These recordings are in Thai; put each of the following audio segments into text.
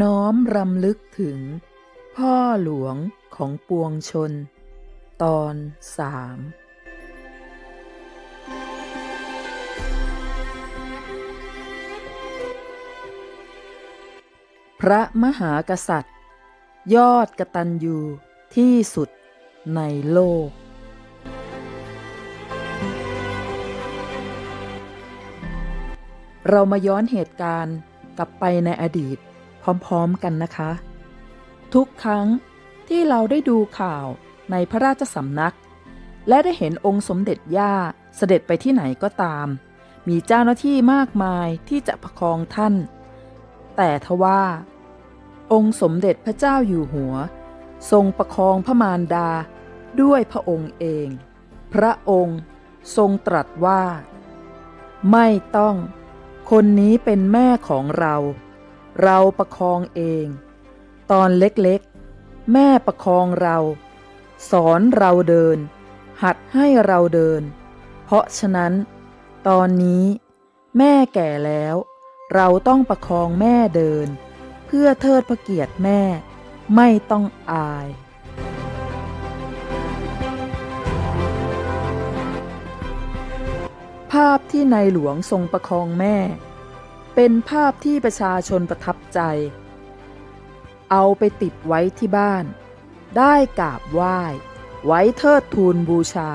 น้อมรำลึกถึง พ่อหลวงของปวงชน ตอนสามพระมหากษัตริย์ ยอดกตัญญูที่สุดในโลก เรามาย้อนเหตุการณ์กลับไปในอดีต พร้อมๆกันนะคะ ทุกครั้งที่เราได้ดูข่าวในพระราชสำนัก และได้เห็นองค์สมเด็จย่าเสด็จไปที่ไหนก็ตาม มีเจ้าหน้าที่มากมายที่จะประคองท่าน แต่ทว่า องค์สมเด็จพระเจ้าอยู่หัว ทรงประคองพระมารดาด้วยพระองค์เอง พระองค์ทรงตรัสว่า ไม่ต้อง คนนี้เป็นแม่ของเรา เราประคองเอง ตอนเล็กๆ แม่ประคองเรา สอนเราเดิน หัดให้เราเดิน เพราะฉะนั้น ตอนนี้แม่แก่แล้ว เราต้องประคองแม่เดิน เพื่อเทิดพระเกียรติแม่ไม่ต้องอาย ภาพที่ในหลวงทรงประคองแม่ เป็นภาพที่ประชาชนประทับใจ เอาไปติดไว้ที่บ้าน ได้กราบไหว้ ไว้เทิดทูนบูชา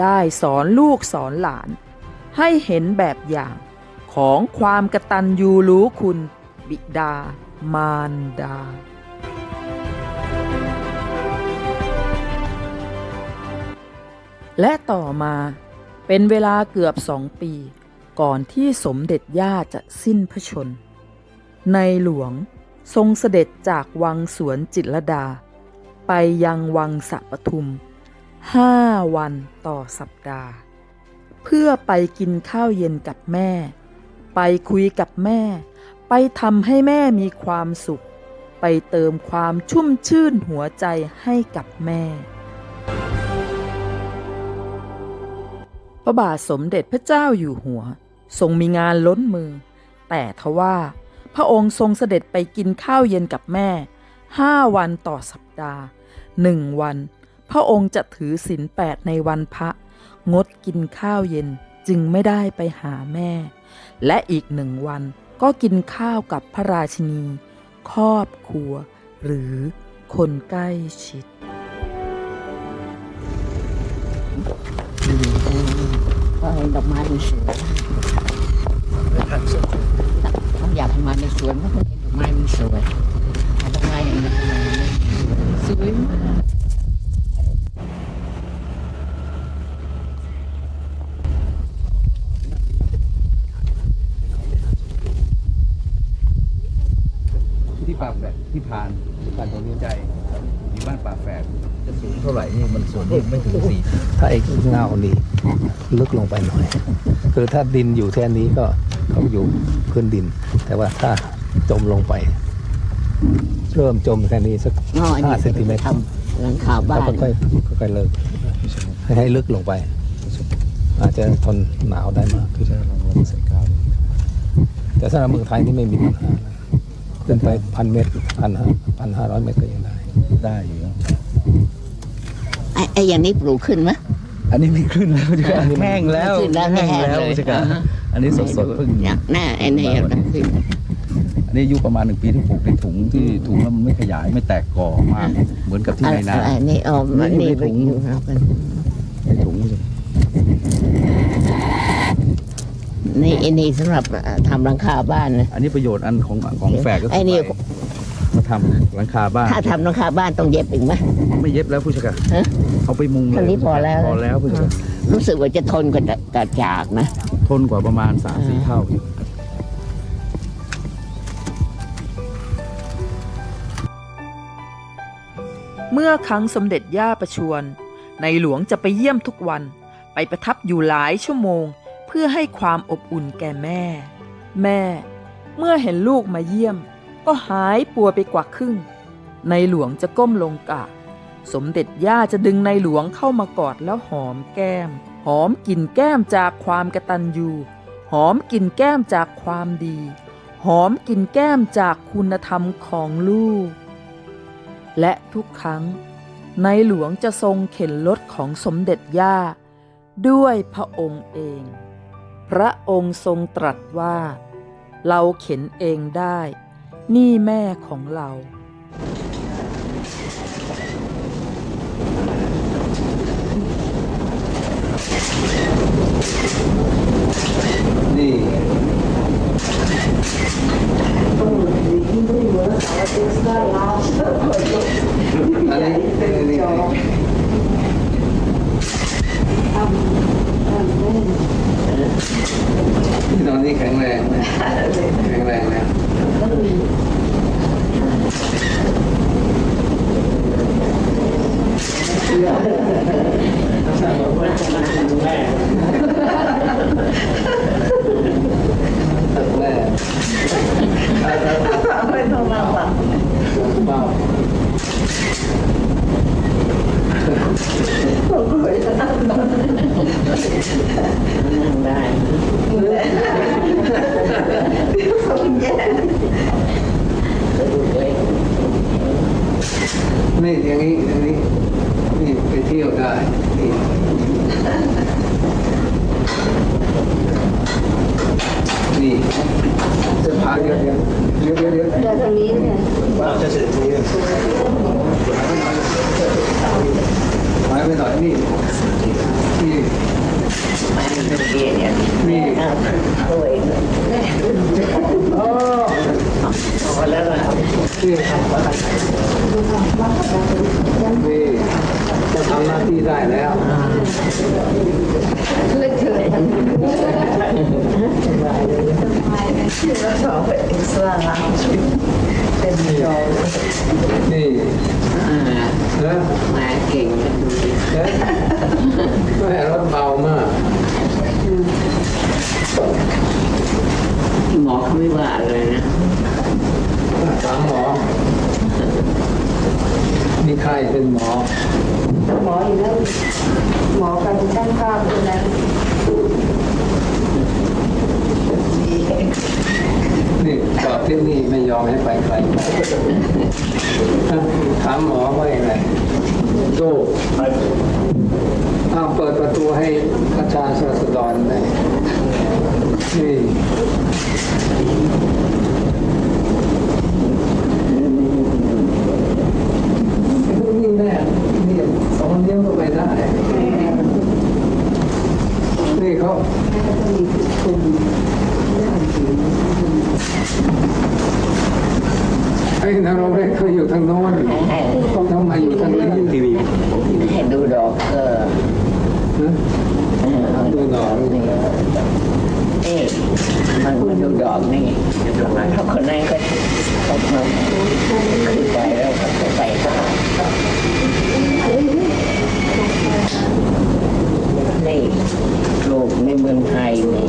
ได้สอนลูกสอนหลาน ให้เห็นแบบอย่างของความกตัญญูรู้คุณ บิดามารดา และต่อมาเป็นเวลาเกือบสองปี ก่อนที่สมเด็จย่าจะสิ้นพระชน ในหลวงทรงเสด็จจากวังสวนจิตรดา ไปยังวังสะปทุมห้าวันต่อสัปดาห์ เพื่อไปกินข้าวเย็นกับแม่ ไปคุยกับแม่ ไปทำให้แม่มีความสุข ไปเติมความชุ่มชื่นหัวใจให้กับแม่พระบาทสมเด็จพระเจ้าอยู่หัว ทรงมีงานล้นมือ แต่ทว่าพระองค์ทรงเสด็จไปกินข้าวเย็นกับแม่ห้าวันต่อสัปดาห์หนึ่งวัน พระองค์จะถือศีลแปดในวันพระ งดกินข้าวเย็นจึงไม่ได้ไปหาแม่ และอีกหนึ่งวันก็กินข้าวกับพระราชินี ครอบครัว หรือคนใกล้ชิด ก็เห็นดอกไม้มันสวยเขาอยากให้มาในสวนเพราะเห็นดอกไม้มันสวยดอกไม้อย่างนี้สวยมากที่ป่าแฝดที่ผ่านผ่านตรงนี้ใจอยู่บ้านป่าแฝดจะสูงเท่าไหร่นี่มันส่วนนี้ไม่ถึงสี่ถ้าไอ้เงานี้ลึกลงไปหน่อย คือถ้าดินอยู่แค่นี้ก็เขาอยู่พื้นดิน แต่ว่าถ้าจมลงไป เริ่มจมแค่นี้สักน้อยห้านี่เซนติเมตรทำหลังคาบ้าแล้วนค่อยๆค่อยๆเลิกให้ให้ลึกลงไป อาจจะทนหนาวได้มากคือจะลองลองใส่กาวแต่สำหรับเมืองไทยนี่ไม่มีปัญหานะขึ้นไปพันเมตรพันห้าพันห้าร้อยเมตรก็ยังได้ ได้อยู่แล้วไอ้ไอ้อย่างนี้ปลูกขึ้นไหม อันนี้ไม่ขึ้นแล้วจะอันนี้แห้งแล้วขึ้นแล้วแห้งแห้งแล้วเลย จะกะอ่าฮะอันนี้สดสดๆเพิ่งเนี่ยหน้าไอ้นี่ต้องขึ้นอันนี้อายุประมาณหนึ่งปีที่ปลูกในถุงที่ถุงแล้วมันไม่ขยายไม่แตกกอมาก เหมือนกับที่อะไรในนาอะไรนี่อ๋อมันนี่นี่ในถุงอยู่ครับมัน ในถุงนี่ไอ้นี่สำหรับทำหลังคาบ้านนะอันนี้ประโยชน์อันของของแฝดก็คืไอ้นี่ไป มาทำหลังคาบ้าน ถ้าทำหลังคาบ้านต้องเย็บอีกไหมไม่เย็บแล้วผู้จัดการฮะ เอาไปมุงเลยอันนี้พอแล้ว พอแล้วผู้จัดการรู้สึกว่าจะทนกว่าจะกระจากนะ ทนกว่าประมาณสามสี่อ่าเท่าเมื่อครั้งสมเด็จย่าประชวรในหลวงจะไปเยี่ยมทุกวัน ไปประทับอยู่หลายชั่วโมง เพื่อให้ความอบอุ่นแก่แม่ แม่ เมื่อเห็นลูกมาเยี่ยม ก็หายปัวไปกว่าครึ่ง ในหลวงจะก้มลงกราบสมเด็จย่าจะดึงในหลวงเข้ามากอดแล้วหอมแก้ม หอมกลิ่นแก้มจากความกระตัญญูหอมกลิ่นแก้มจากความดี หอมกลิ่นแก้มจากคุณธรรมของลูก และทุกครั้ง ในหลวงจะทรงเข็นรถของสมเด็จย่า ด้วยพระองค์เอง พระองค์ทรงตรัสว่า เราเข็นเองได้ นี่แม่ของเรา นี่อันนี้นี่ที่นอนนี่แข็งแรงนะแข็งแรงนะ แม่ไม่ต้องมาฟังเปล่านี่อย่างนี้อย่างนี้นี่ไปเที่ยวได้นี่นี่เสื้อผ้าเดี๋ยวเดี๋ยวเดี๋ยวเดี๋ยวเดี๋ยว เดี๋ยวตรงนี้เนี่ย หายไปหน่อยนี่นี่ นี่นี่ นี่จะทำหน้าที่ได้แล้วลึกถึงเราสองเป็นอิสระเป็นโยมนี่เนอะมาเก่งกันดูดิเนอะแม่รถเบามากหมอเขาไม่ว่าเลยนะถามหมอ มีใครเป็นหมอ หมออยู่แล้วหมอการช่างภาพดูแลนี่จอดที่นี่ไม่ยอมให้ไปไกลถามหมอว่าอย่างไรโดอ้าวเปิดประตูให้อาจารย์สสดรเลยนี่นี่แม่นี่สองนิ้วก็ไปได้ นี่เขา ไอ้นรกเขาอยู่ทางโน้นต้องมาอยู่ทางนี้ทีวีให้ดูดอกเออดูหน่อยเอ๊ะมันมาดูดอกนี่เขาคนนั้นก็เขามาขึ้นไปแล้วก็ไปหานี่ลูกในเมืองไทยนี่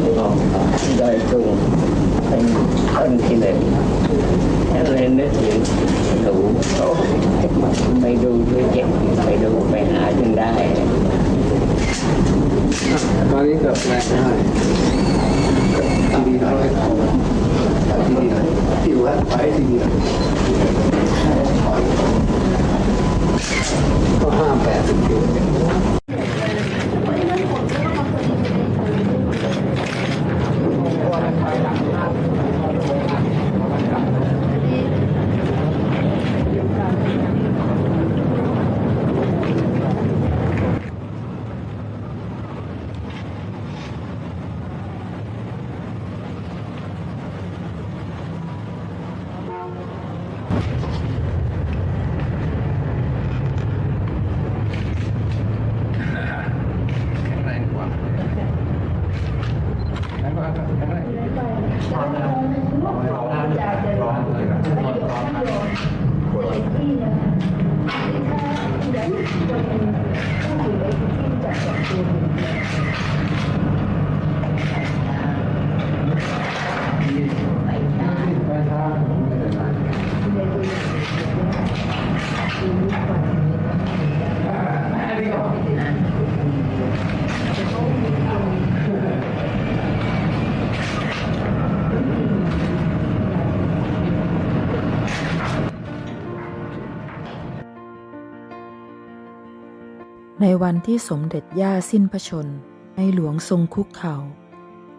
ในวันที่สมเด็จย่าสิ้นพระชนม์ในหลวงทรงคุกเข่า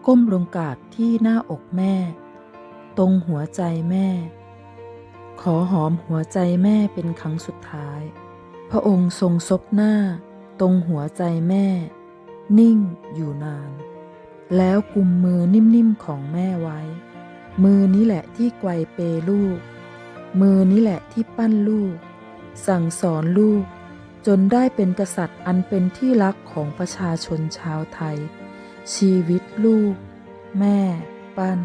ก้มลงกราบที่หน้าอกแม่ ตรงหัวใจแม่ ขอหอมหัวใจแม่เป็นครั้งสุดท้าย พระองค์ทรงซบหน้า ตรงหัวใจแม่ นิ่งอยู่นาน แล้วกุมมือนิ่มๆของแม่ไว้ มือนี้แหละที่ไกวเปลูก มือนี้แหละที่ปั้นลูก สั่งสอนลูก จนได้เป็นกษัตริย์อันเป็นที่รักของประชาชนชาวไทย ชีวิตลูก แม่ ปั้น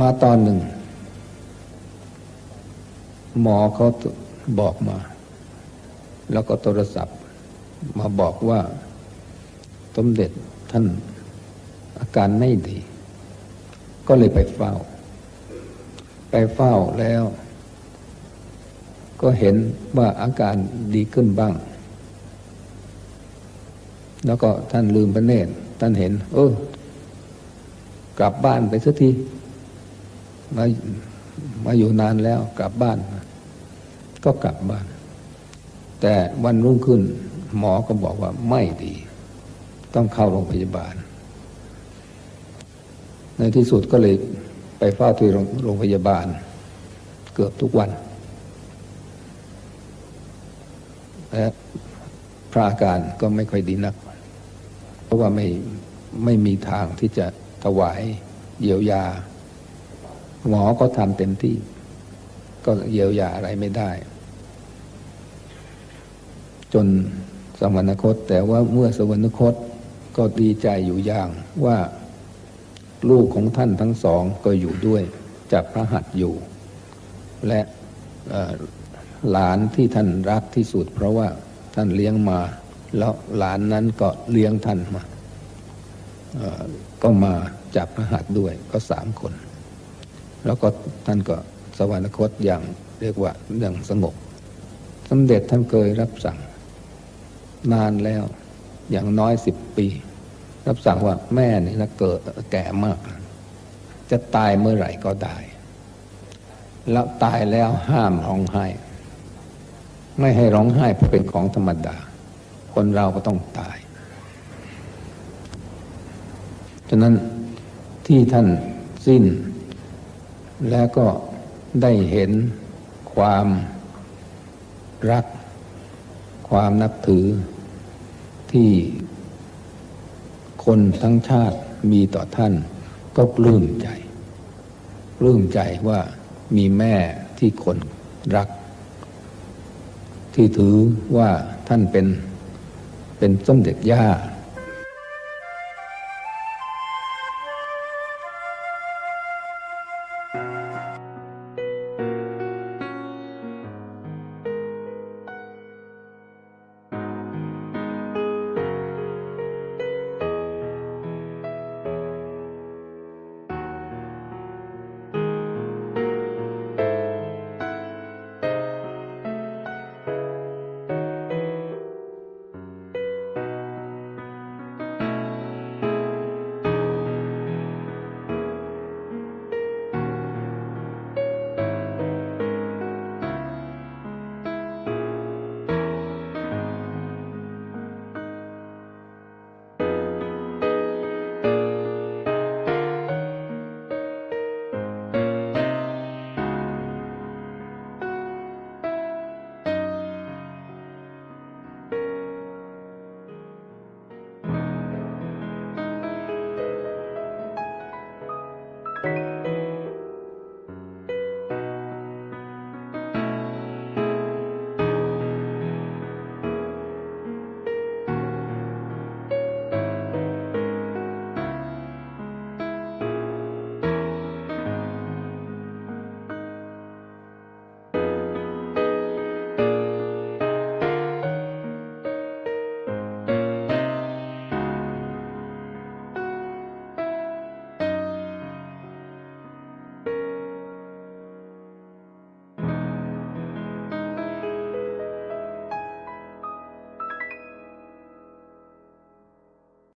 มาตอนหนึ่ง หมอเขาบอกมา แล้วก็โทรศัพท์ มาบอกว่าสมเด็จท่านอาการไม่ดี ก็เลยไปเฝ้า ไปเฝ้าแล้ว ก็เห็นว่าอาการดีขึ้นบ้าง แล้วก็ท่านลืมพระเนตรท่านเห็น เออกลับบ้านไปสักทีมามาอยู่นานแล้วกลับบ้าน ก็กลับบ้าน แต่วันรุ่งขึ้น หมอก็บอกว่าไม่ดี ต้องเข้าโรงพยาบาล ในที่สุดก็เลย ไปเฝ้าที่โรงพยาบาล เกือบทุกวันและพระอาการก็ไม่ค่อยดีนัก เพราะว่าไม่ไม่มีทางที่จะถวายเยียวยา หมอก็ทำเต็มที่ ก็เยียวยาอะไรไม่ได้ จนสวรรคต แต่ว่าเมื่อสวรรคตก็ดีใจอยู่อย่างว่า ลูกของท่านทั้งสองก็อยู่ด้วยจับพระหัตถ์อยู่ และหลานที่ท่านรักที่สุด เพราะว่าท่านเลี้ยงมา แล้วหลานนั้นก็เลี้ยงท่านมาก็มาจับพระหัตถ์ด้วยก็สามคน แล้วก็ท่านก็สวรรคตอย่างเรียกว่าอย่างสงบสมเด็จท่านเคยรับสั่งนานแล้วอย่างน้อยสิบปี รับสั่งว่าแม่นี่นะเกิดแก่มาก จะตายเมื่อไหร่ก็ได้ แล้วตายแล้วห้ามร้องไห้ ไม่ให้ร้องไห้เพราะเป็นของธรรมดา คนเราก็ต้องตายฉะนั้นที่ท่านสิ้น แล้วก็ได้เห็นความรัก ความนับถือที่ คนทั้งชาติมีต่อท่าน ก็ปลื้มใจปลื้มใจว่ามีแม่ที่คนรัก ที่ถือว่าท่านเป็นเป็นสมเด็จย่า